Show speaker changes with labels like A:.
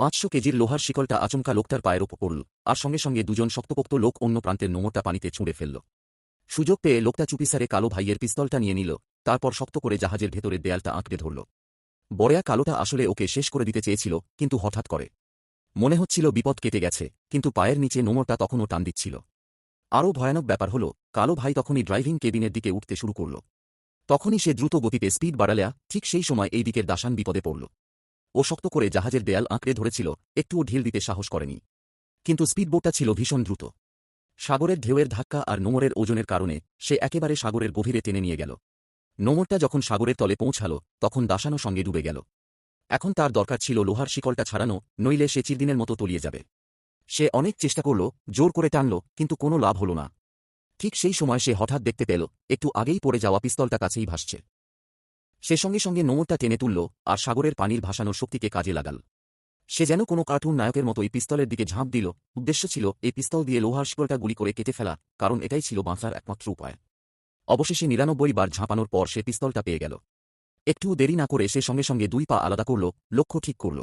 A: পাঁচশো কেজির লোহার শিকলটা আচমকা লোকটার পায়ের ওপর পড়ল, আর সঙ্গে সঙ্গে দুজন শক্তপোক্ত লোক অন্য প্রান্তের নোংরটা পানিতে ছুঁড়ে ফেলল। সুযোগ পেয়ে লোকটা চুপিসারে কালো ভাইয়ের পিস্তলটা নিয়ে নিল, তারপর শক্ত করে জাহাজের ভেতরের দেয়ালটা আঁকড়ে ধরল। বড়য়া কালোটা আসলে ওকে শেষ করে দিতে চেয়েছিল, কিন্তু হঠাৎ করে। মনে হচ্ছিল বিপদ কেটে গেছে, কিন্তু পায়ের নিচে নোংরটা তখনও টান দিচ্ছিল। আরও ভয়ানক ব্যাপার হল, কালো ভাই তখনই ড্রাইভিং কেবিনের দিকে উঠতে শুরু করল। তখনই সে দ্রুত গতিতে স্পিড বাড়ালেয়া, ঠিক সেই সময় এই দিকের দাসান বিপদে পড়ল। ও শক্ত করে জাহাজের দেয়াল আঁকড়ে ধরেছিল, একটুও ঢিল দিতে সাহস করেনি। কিন্তু স্পিডবোটটা ছিল ভীষণ দ্রুত। সাগরের ঢেউয়ের ধাক্কা আর নোঙরের ওজনের কারণে সে একেবারে সাগরের গভীরে টেনে নিয়ে গেল। নোঙরটা যখন সাগরের তলে পৌঁছাল, তখন দাসানো সঙ্গে ডুবে গেল। এখন তার দরকার ছিল লোহার শিকলটা ছাড়ানো, নইলে সে চিরদিনের মতো তলিয়ে যাবে। সে অনেক চেষ্টা করল, জোর করে টানল, কিন্তু কোনো লাভ হল না। ঠিক সেই সময় সে হঠাৎ দেখতে পেল, একটু আগেই পড়ে যাওয়া পিস্তলটা কাছেই ভাসছে। সে সঙ্গে সঙ্গে নোঙরটা টেনে তুলল আর সাগরের পানির ভাসানোর শক্তিকে কাজে লাগাল। সে যেন কোনো কার্টুন নায়কের মতো এই পিস্তলের দিকে ঝাঁপ দিল। উদ্দেশ্য ছিল এই পিস্তল দিয়ে লোহার শিকলটা গুলি করে কেটে ফেলা, কারণ এটাই ছিল বাঁচার একমাত্র উপায়। অবশেষে নিরানব্বই বার ঝাঁপানোর পর সে পিস্তলটা পেয়ে গেল। একটু দেরি না করে সে সঙ্গে সঙ্গে দুই পা আলাদা করল, লক্ষ্য ঠিক করল।